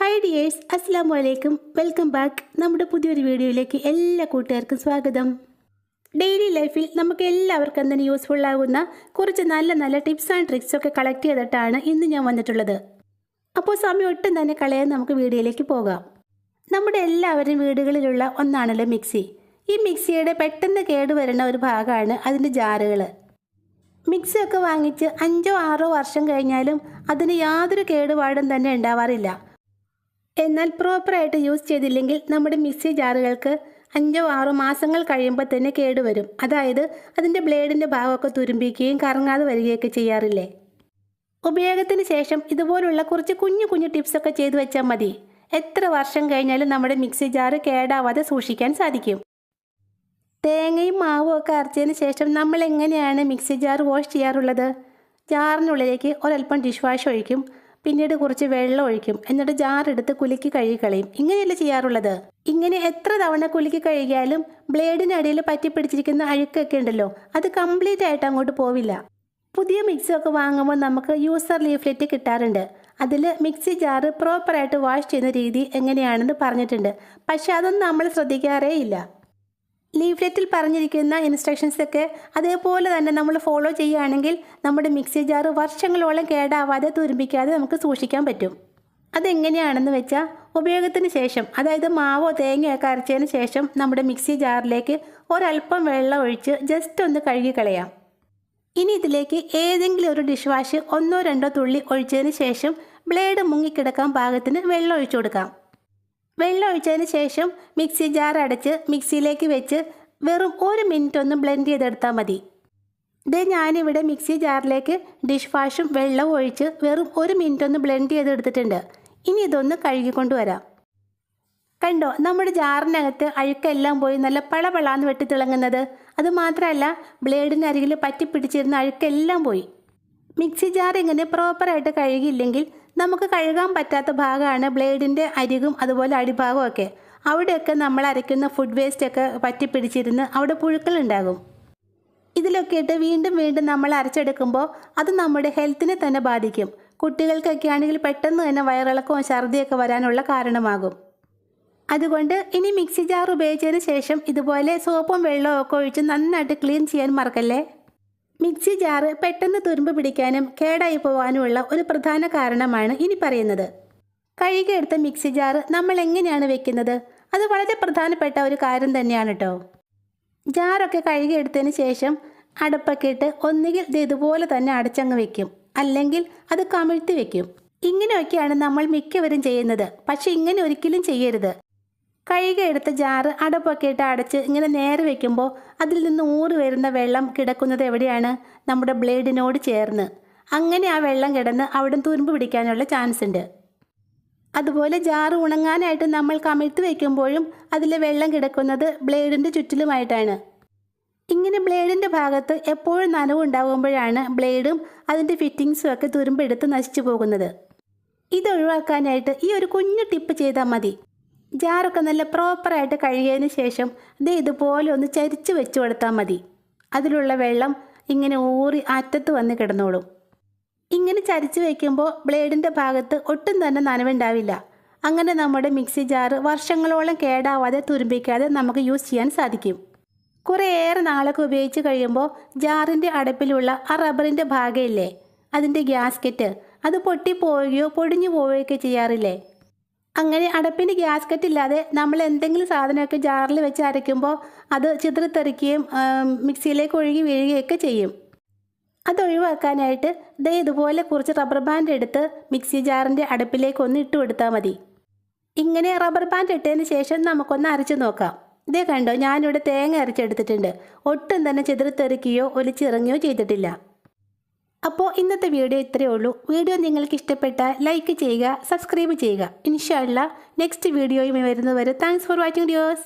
Hi dears അസ്സാം വലൈക്കും welcome back നമ്മുടെ പുതിയൊരു വീഡിയോയിലേക്ക് എല്ലാ കൂട്ടുകാർക്കും സ്വാഗതം. ഡെയിലി ലൈഫിൽ നമുക്ക് എല്ലാവർക്കും തന്നെ യൂസ്ഫുൾ ആകുന്ന കുറച്ച് നല്ല നല്ല ടിപ്സ് ആൻഡ് ട്രിക്സ് ഒക്കെ കളക്ട് ചെയ്തിട്ടാണ് ഇന്ന് ഞാൻ വന്നിട്ടുള്ളത്. അപ്പോൾ സമയം ഒട്ടും തന്നെ കളയാൻ നമുക്ക് വീഡിയോയിലേക്ക് പോകാം. നമ്മുടെ എല്ലാവരും വീടുകളിലുള്ള ഒന്നാണല്ലോ മിക്സി. ഈ മിക്സിയുടെ പെട്ടെന്ന് കേടുവരുന്ന ഒരു ഭാഗമാണ് അതിന്റെ ജാറുകൾ മിക്സിയൊക്കെ വാങ്ങിച്ച് അഞ്ചോ ആറോ വർഷം കഴിഞ്ഞാലും അതിന് യാതൊരു കേടുപാടും തന്നെ ഉണ്ടാവാറില്ല. എന്നാൽ പ്രോപ്പറായിട്ട് യൂസ് ചെയ്തില്ലെങ്കിൽ നമ്മുടെ മിക്സി ജാറുകൾക്ക് അഞ്ചോ ആറോ മാസങ്ങൾ കഴിയുമ്പോൾ തന്നെ കേടുവരും അതായത് അതിന്റെ ബ്ലേഡിന്റെ ഭാഗമൊക്കെ തുരുമ്പിക്കുകയും കറങ്ങാതെ വരികയൊക്കെ ചെയ്യാറില്ലേ? ഉപയോഗത്തിന് ശേഷം ഇതുപോലുള്ള കുറച്ച് കുഞ്ഞു കുഞ്ഞു ടിപ്സൊക്കെ ചെയ്തു വെച്ചാൽ മതി. എത്ര വർഷം കഴിഞ്ഞാലും നമ്മുടെ മിക്സി ജാറ് കേടാവാതെ സൂക്ഷിക്കാൻ സാധിക്കും. തേങ്ങയും മാവും ഒക്കെ അരച്ചതിന് ശേഷം നമ്മൾ എങ്ങനെയാണ് മിക്സി ജാർ വാഷ് ചെയ്യാറുള്ളത്? ജാറിനുള്ളിലേക്ക് ഒരൽപ്പം ഡിഷ് വാഷ് ഒഴിക്കും. പിന്നീട് കുറച്ച് വെള്ളം ഒഴിക്കും. എന്നിട്ട് ജാറെടുത്ത് കുലുക്കി കഴുകി കളയും. ഇങ്ങനെയല്ല ചെയ്യാറുള്ളത്? ഇങ്ങനെ എത്ര തവണ കുലുക്കി കഴുകിയാലും ബ്ലേഡിനടിയിൽ പറ്റിപ്പിടിച്ചിരിക്കുന്ന അഴുക്കൊക്കെ ഉണ്ടല്ലോ അത് കംപ്ലീറ്റ് ആയിട്ട് അങ്ങോട്ട് പോവില്ല. പുതിയ മിക്സിയൊക്കെ വാങ്ങുമ്പോൾ നമുക്ക് യൂസർ ലീഫ്ലെറ്റ് കിട്ടാറുണ്ട്. അതിൽ മിക്സി ജാറ് പ്രോപ്പറായിട്ട് വാഷ് ചെയ്യുന്ന രീതി എങ്ങനെയാണെന്ന് പറഞ്ഞിട്ടുണ്ട്. പക്ഷെ അതൊന്നും നമ്മൾ ശ്രദ്ധിക്കാറേ ഇല്ല ലീഫ്ലെറ്റിൽ പറഞ്ഞിരിക്കുന്ന ഇൻസ്ട്രക്ഷൻസൊക്കെ അതേപോലെ തന്നെ നമ്മൾ ഫോളോ ചെയ്യുകയാണെങ്കിൽ നമ്മുടെ മിക്സി ജാറ് വർഷങ്ങളോളം കേടാവാതെ തുരുമ്പിക്കാതെ നമുക്ക് സൂക്ഷിക്കാൻ പറ്റും. അതെങ്ങനെയാണെന്ന് വെച്ചാൽ ഉപയോഗത്തിന് ശേഷം അതായത് മാവോ തേങ്ങയൊക്കെ അരച്ചതിന് ശേഷം നമ്മുടെ മിക്സി ജാറിലേക്ക് ഒരല്പം വെള്ളം ഒഴിച്ച് ജസ്റ്റ് ഒന്ന് കഴുകി കളയാം. ഇനി ഇതിലേക്ക് ഏതെങ്കിലും ഒരു ഡിഷ് വാഷ് ഒന്നോ രണ്ടോ തുള്ളി ഒഴിച്ചതിന് ശേഷം ബ്ലേഡ് മുങ്ങിക്കിടക്കാൻ പാകത്തിന് വെള്ളം ഒഴിച്ചു കൊടുക്കാം. വെള്ളം ഒഴിച്ചതിന് ശേഷം മിക്സി ജാർ അടച്ച് മിക്സിയിലേക്ക് വെച്ച് വെറും ഒരു മിനിറ്റ് ഒന്ന് ബ്ലെൻഡ് ചെയ്തെടുത്താൽ മതി. ഇത് ഞാനിവിടെ മിക്സി ജാറിലേക്ക് ഡിഷ് വാഷും വെള്ളവും ഒഴിച്ച് വെറും ഒരു മിനിറ്റ് ഒന്ന് ബ്ലെൻഡ് ചെയ്തെടുത്തിട്ടുണ്ട്. ഇനി ഇതൊന്ന് കഴുകിക്കൊണ്ട് വരാം. കണ്ടോ നമ്മുടെ ജാറിനകത്ത് അഴുക്കെല്ലാം പോയി നല്ല പളപളാന്ന് വെട്ടി തിളങ്ങുന്നത് അതുമാത്രമല്ല ബ്ലേഡിനരികിൽ പറ്റിപ്പിടിച്ചിരുന്ന അഴുക്കെല്ലാം പോയി. മിക്സി ജാർ ഇങ്ങനെ പ്രോപ്പറായിട്ട് കഴുകിയില്ലെങ്കിൽ നമുക്ക് കഴുകാൻ പറ്റാത്ത ഭാഗമാണ് ബ്ലേഡിന്റെ അരികും അതുപോലെ അടിഭാഗവും ഒക്കെ അവിടെയൊക്കെ നമ്മൾ അരയ്ക്കുന്ന ഫുഡ് വേസ്റ്റ് ഒക്കെ പറ്റിപ്പിടിച്ചിരുന്ന് അവിടെ പുഴുക്കളുണ്ടാകും ഇതിലൊക്കെ ഇട്ട് വീണ്ടും വീണ്ടും നമ്മൾ അരച്ചെടുക്കുമ്പോൾ അത് നമ്മുടെ ഹെൽത്തിനെ തന്നെ ബാധിക്കും. കുട്ടികൾക്കൊക്കെ ആണെങ്കിൽ പെട്ടെന്ന് തന്നെ വയറിളക്കവും ഛർദിയൊക്കെ വരാനുള്ള കാരണമാകും. അതുകൊണ്ട് ഇനി മിക്സി ജാർ ഉപയോഗിച്ചതിന് ശേഷം ഇതുപോലെ സോപ്പും വെള്ളവും ഒക്കെ ഒഴിച്ച് നന്നായിട്ട് ക്ലീൻ ചെയ്യാൻ മറക്കല്ലേ? മിക്സി ജാറ് പെട്ടെന്ന് തുരുമ്പ് പിടിക്കാനും കേടായി പോവാനുമുള്ള ഒരു പ്രധാന കാരണമാണ് ഇനി പറയുന്നത്. കഴുകിയെടുത്ത മിക്സി ജാറ് നമ്മൾ എങ്ങനെയാണ് വെക്കുന്നത്? അത് വളരെ പ്രധാനപ്പെട്ട ഒരു കാര്യം തന്നെയാണ് കേട്ടോ ജാറൊക്കെ കഴുകിയെടുത്തതിന് ശേഷം അടപ്പൊക്കെ ഇട്ട് ഒന്നുകിൽ ഇത് ഇതുപോലെ തന്നെ അടച്ചങ്ങ് വെക്കും. അല്ലെങ്കിൽ അത് കമിഴ്ത്തി വെക്കും. ഇങ്ങനെയൊക്കെയാണ് നമ്മൾ മിക്കവരും ചെയ്യുന്നത്. പക്ഷെ ഇങ്ങനെ ഒരിക്കലും ചെയ്യരുത്. കഴുകിയെടുത്ത ജാറ് അടപ്പൊക്കെ ഇട്ട് അടച്ച് ഇങ്ങനെ നേരെ വെക്കുമ്പോൾ അതിൽ നിന്ന് ഊറി വരുന്ന വെള്ളം കിടക്കുന്നത് എവിടെയാണ്? നമ്മുടെ ബ്ലേഡിനോട് ചേർന്ന്. അങ്ങനെ ആ വെള്ളം കിടന്ന് അവിടെ തുരുമ്പ് പിടിക്കാനുള്ള ചാൻസ് ഉണ്ട്. അതുപോലെ ജാറ് ഉണങ്ങാനായിട്ട് നമ്മൾ കമിഴ്ത്ത് വയ്ക്കുമ്പോഴും അതിലെ വെള്ളം കിടക്കുന്നത് ബ്ലേഡിന്റെ ചുറ്റിലുമായിട്ടാണ്. ഇങ്ങനെ ബ്ലേഡിന്റെ ഭാഗത്ത് എപ്പോഴും നനവുണ്ടാകുമ്പോഴാണ് ബ്ലേഡും അതിന്റെ ഫിറ്റിങ്സും ഒക്കെ തുരുമ്പെടുത്ത് നശിച്ചു പോകുന്നത്. ഇത് ഒഴിവാക്കാനായിട്ട് ഈ ഒരു കുഞ്ഞു ടിപ്പ് ചെയ്താൽ മതി. ജാറൊക്കെ നല്ല പ്രോപ്പറായിട്ട് കഴുകിയതിന് ശേഷം ഇത് ഇതുപോലെ ഒന്ന് ചരിച്ച് വെച്ച് കൊടുത്താൽ മതി. അതിലുള്ള വെള്ളം ഇങ്ങനെ ഊറി അറ്റത്ത് വന്ന് കിടന്നോളും. ഇങ്ങനെ ചരിച്ച് വയ്ക്കുമ്പോൾ ബ്ലേഡിന്റെ ഭാഗത്ത് ഒട്ടും തന്നെ നനവുണ്ടാവില്ല. അങ്ങനെ നമ്മുടെ മിക്സി ജാറ് വർഷങ്ങളോളം കേടാവാതെ തുരുമ്പിക്കാതെ നമുക്ക് യൂസ് ചെയ്യാൻ സാധിക്കും. കുറേയേറെ നാളൊക്കെ ഉപയോഗിച്ച് കഴിയുമ്പോൾ ജാറിന്റെ അടപ്പിലുള്ള ആ റബ്ബറിന്റെ ഭാഗമില്ലേ? അതിന്റെ ഗ്യാസ്കറ്റ് അത് പൊട്ടിപ്പോവുകയോ പൊടിഞ്ഞു പോവുകയൊക്കെ ചെയ്യാറില്ലേ? അങ്ങനെ അടപ്പിന് ഗ്യാസ്കറ്റ് ഇല്ലാതെ നമ്മൾ എന്തെങ്കിലും സാധനമൊക്കെ ജാറിൽ വെച്ച് അരയ്ക്കുമ്പോൾ അത് ചിതറിത്തെറിക്കുകയും മിക്സിയിലേക്ക് ഒഴുകി വീഴുകയൊക്കെ ചെയ്യും. അത് ഒഴിവാക്കാനായിട്ട് ദേ ഇതുപോലെ കുറച്ച് റബ്ബർ ബാൻഡ് എടുത്ത് മിക്സി ജാറിന്റെ അടുപ്പിലേക്ക് ഒന്ന് ഇട്ട് കൊടുത്താൽ മതി. ഇങ്ങനെ റബ്ബർ ബാൻഡ് ഇട്ടതിന് ശേഷം നമുക്കൊന്ന് അരച്ച് നോക്കാം. ഇതേ കണ്ടോ ഞാനിവിടെ തേങ്ങ അരച്ചെടുത്തിട്ടുണ്ട്. ഒട്ടും തന്നെ ചിതറിത്തെറിക്കുകയോ ഒലിച്ചിറങ്ങുകയോ ചെയ്തിട്ടില്ല. അപ്പോൾ ഇന്നത്തെ വീഡിയോ ഇത്രയേ ഉള്ളൂ. വീഡിയോ നിങ്ങൾക്ക് ഇഷ്ടപ്പെട്ടാൽ ലൈക്ക് ചെയ്യുക സബ്സ്ക്രൈബ് ചെയ്യുക. ഇൻഷാല്ല നെക്സ്റ്റ് വീഡിയോയുമായി വരുന്നവരെ താങ്ക്സ് ഫോർ വാച്ചിങ് ഡിയോസ്